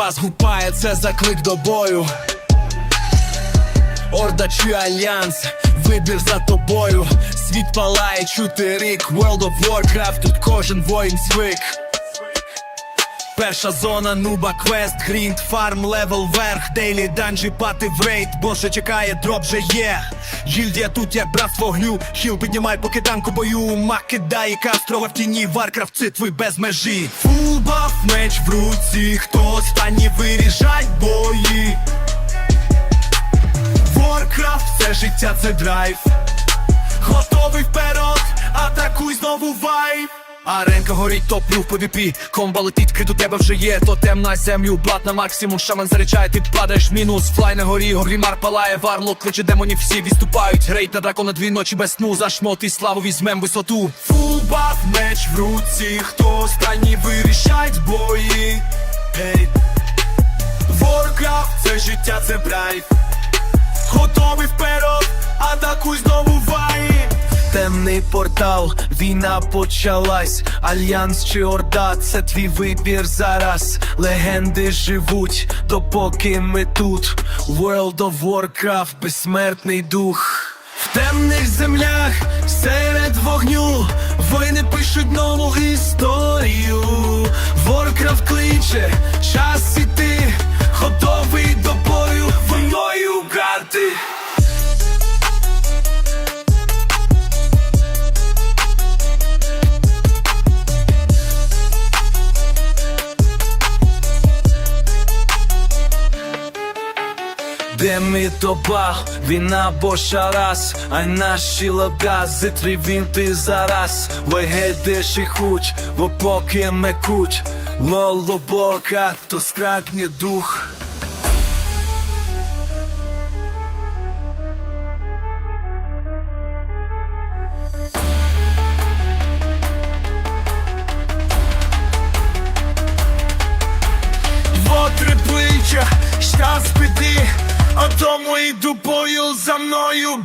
бас гупає, це заклик до бою. Орда чи альянс, вибір за тобою. Світ палає, чути рік, World of Warcraft, тут кожен воїн звик. Перша зона, нуба, квест, грінд, фарм, левел верх, дейлі данжі, пати в рейд, боже чекає, дроп же є. Гільдія тут як брат вогню, хіл піднімай, поки танку бою, мак кидає кастрова в тіні, Варкрафт це твій без межі. Фулбаф, меч в руці, хто останні вирішать бої. Варкрафт, – це життя, це драйв. Готовий вперед, атакуй знову вайб. Аренка горить топлю в PvP Комба летить, крит у тебе вже є. Тотем на землю, блат на максимум. Шаман заряджає, ти падаєш мінус. Флай на горі, огрімар палає Варлок кличе демонів, всі відступають. Рейд на дракона дві ночі без сну. За шмот і славу візьмем висоту. Фул баф, меч в руці. Хто останній вирішать бої? Гей. Warcraft – це життя, це брайв Готовий вперед, атакуй знову ваї Темний портал, війна почалась, Альянс чи Орда, це твій вибір зараз. Легенди живуть, допоки ми тут. World of Warcraft, безсмертний дух. В темних землях, серед вогню, воїни пишуть нову історію. Warcraft кличе, час іти, Де ми доба, війна боша раз, ай наші три вінти зараз. вигедеш і хуч, бо поки мекуть, лолобока, то скракне дух. За мною,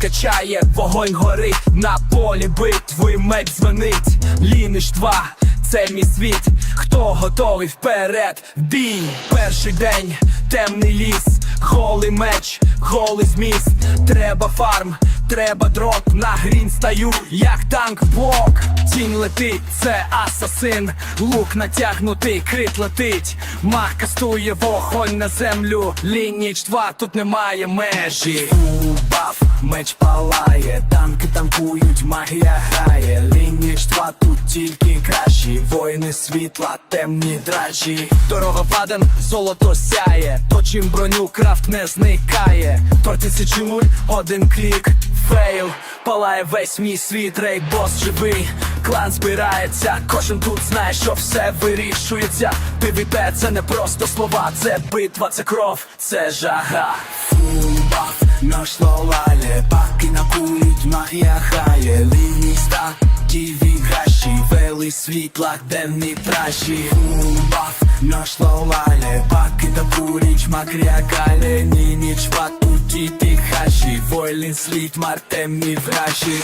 качає, вогонь горить, на полі битви меч дзвонить, ліниш два, це мій світ, хто готовий вперед, бій, перший день, темний ліс, голий меч, голий зміст, треба фарм, треба дроп, на грін стаю, як танк бок, тінь летить, це асасин, лук натягнутий, крит летить, мах кастує вогонь на землю, лініч два, тут немає межі. Баф, меч палає, танки танкують, магія грає, лініч два, тут тільки кращі, воїни світла, темні дражі. Дорога паден, золото сяє, точим броню, крафт не зникає. Тортиці чимуль, один клік, фейл, палає весь мій світ, рейд бос живий, клан збирається, кожен тут знає, що все вирішується. PvP це не просто слова, це битва, це кров, це жага. Фулбаф, наш лолале, паки накують, магія грає, ліній стак, діві гращі вели світла, денні пращі. Наш лолале, паки накурить, магія грає, ні ніч вату, діти хаші, войлін слід, мартемні враші.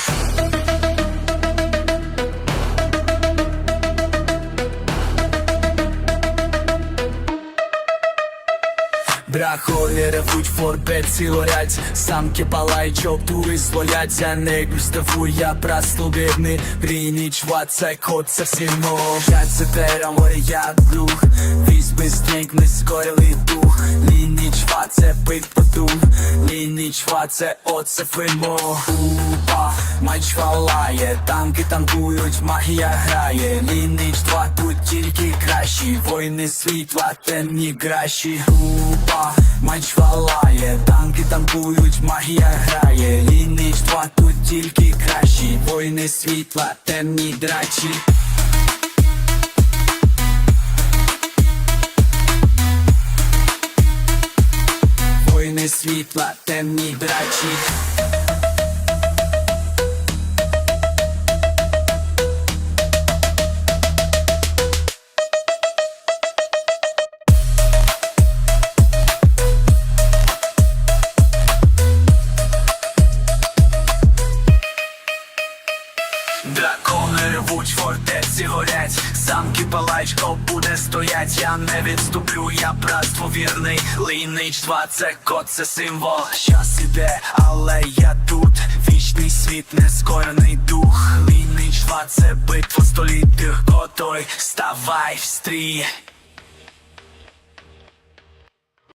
Драхолі ревуть форбеці горять, самки палають, чоптури злояться, не густаву я праслубідний, Грініч, це кот сильно П'ять це терам, горе я дух, візь бистреньк, не скорили дух, Лініч, це бит потух, Лініч, це оце фимо. Упа, майч палає, танки танкують, магія грає, Лініч, два тут тільки кращі, воїни світла, темні кращі. Упа, 2 Матч валає, танки танкують, магія грає. 2 тут тільки кращі. Воїни світла, темні драчі. Воїни світла, темні драчі Дракони ревуть, фортеці горять, замки палачко буде стоять, я не відступлю, я братство вірний, Лінич 2 це код, це символ. Щас іде, але я тут. Вічний світ, нескорений дух. Лійничтва, 2 це битва століття, готой, ставай в стрій.